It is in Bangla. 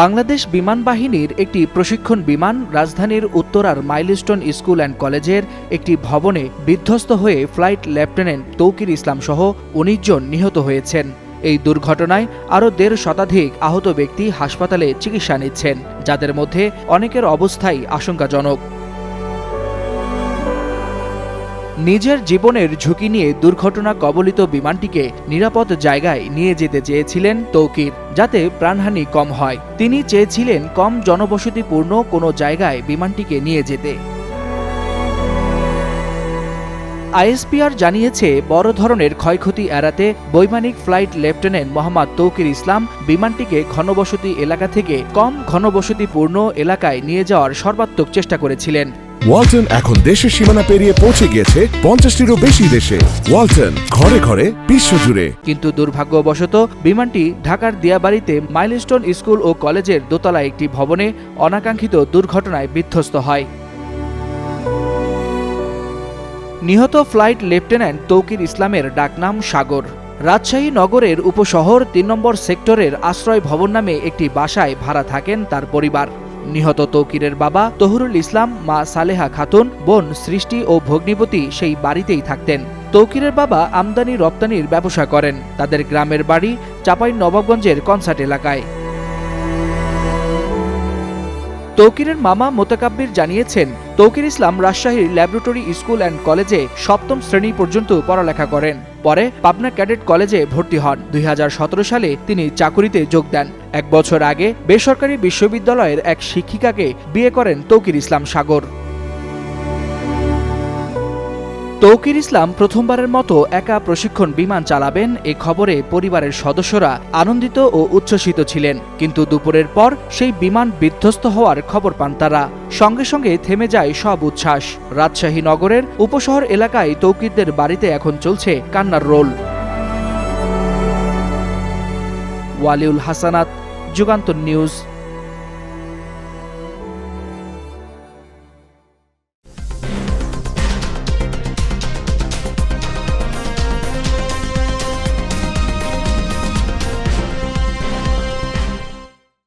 বাংলাদেশ বিমান বাহিনীর একটি প্রশিক্ষণ বিমান রাজধানীর উত্তরার মাইলস্টোন স্কুল অ্যান্ড কলেজের একটি ভবনে বিধ্বস্ত হয়ে ফ্লাইট লেফটেন্যান্ট তৌকির ইসলাম সহ উনিশ জন নিহত হয়েছেন। এই দুর্ঘটনায় আরও দেড় শতাধিক আহত ব্যক্তি হাসপাতালে চিকিৎসা নিচ্ছেন, যাদের মধ্যে অনেকের অবস্থাই আশঙ্কাজনক। নিজের জীবনের ঝুঁকি নিয়ে দুর্ঘটনা কবলিত বিমানটিকে নিরাপদ জায়গায় নিয়ে যেতে চেয়েছিলেন তৌকির, যাতে প্রাণহানি কম হয়। তিনি চেয়েছিলেন কম জনবসতিপূর্ণ কোনো জায়গায় বিমানটিকে নিয়ে যেতে। আইএসপিআর জানিয়েছে, বড় ধরনের ক্ষয়ক্ষতি এড়াতে বৈমানিক ফ্লাইট লেফটেন্যান্ট মোহাম্মদ তৌকির ইসলাম বিমানটিকে ঘনবসতি এলাকা থেকে কম ঘনবসতিপূর্ণ এলাকায় নিয়ে যাওয়ার সর্বাত্মক চেষ্টা করেছিলেন। ওয়ালটন এখন দেশের সীমানা পেরিয়ে পৌঁছে গিয়েছে পঞ্চাশটিরও বেশি দেশে। ওয়ালটন, ঘরে ঘরে বিশ্বজুড়ে। কিন্তু দুর্ভাগ্যবশত, বিমানটি ঢাকার দিয়াবাড়িতে মাইলস্টোন স্কুল ও কলেজের দোতলা একটি ভবনে অনাকাঙ্ক্ষিত দুর্ঘটনায় বিধ্বস্ত হয়। নিহত ফ্লাইট লেফটেন্যান্ট তৌকির ইসলামের ডাকনাম সাগর। রাজশাহী নগরের উপশহর তিন নম্বর সেক্টরের আশ্রয় ভবন নামে একটি বাসায় ভাড়া থাকেন তার পরিবার। নিহত তৌকিরের বাবা তহুরুল ইসলাম, মা সালেহা খাতুন, বোন সৃষ্টি ও ভগ্নিপতি সেই বাড়িতেই থাকতেন। তৌকিরের বাবা আমদানি রপ্তানির ব্যবসা করেন। তাদের গ্রামের বাড়ি চাপাই নবাবগঞ্জের কনসার্ট এলাকায়। তৌকিরের মামা মোতাকাব্বির জানিয়েছেন, তৌকির ইসলাম রাজশাহীর ল্যাবরেটরি স্কুল অ্যান্ড কলেজে সপ্তম শ্রেণি পর্যন্ত পড়ালেখা করেন। পরে পাবনা ক্যাডেট কলেজে ভর্তি হন। দুই হাজার সতেরো সালে তিনি চাকুরিতে যোগ দেন। এক বছর আগে বেসরকারি বিশ্ববিদ্যালয়ের এক শিক্ষিকাকে বিয়ে করেন তৌকির ইসলাম সাগর। তৌকির ইসলাম প্রথমবারের মতো একা প্রশিক্ষণ বিমান চালাবেন এ খবরে পরিবারের সদস্যরা আনন্দিত ও উচ্ছ্বসিত ছিলেন। কিন্তু দুপুরের পর সেই বিমান বিধ্বস্ত হওয়ার খবর পান তারা। সঙ্গে সঙ্গে থেমে যায় সব উচ্ছ্বাস। রাজশাহী নগরের উপশহর এলাকায় তৌকিরদের বাড়িতে এখন চলছে কান্নার রোল। ওয়ালিউল হাসানাত, যুগান্তর নিউজ।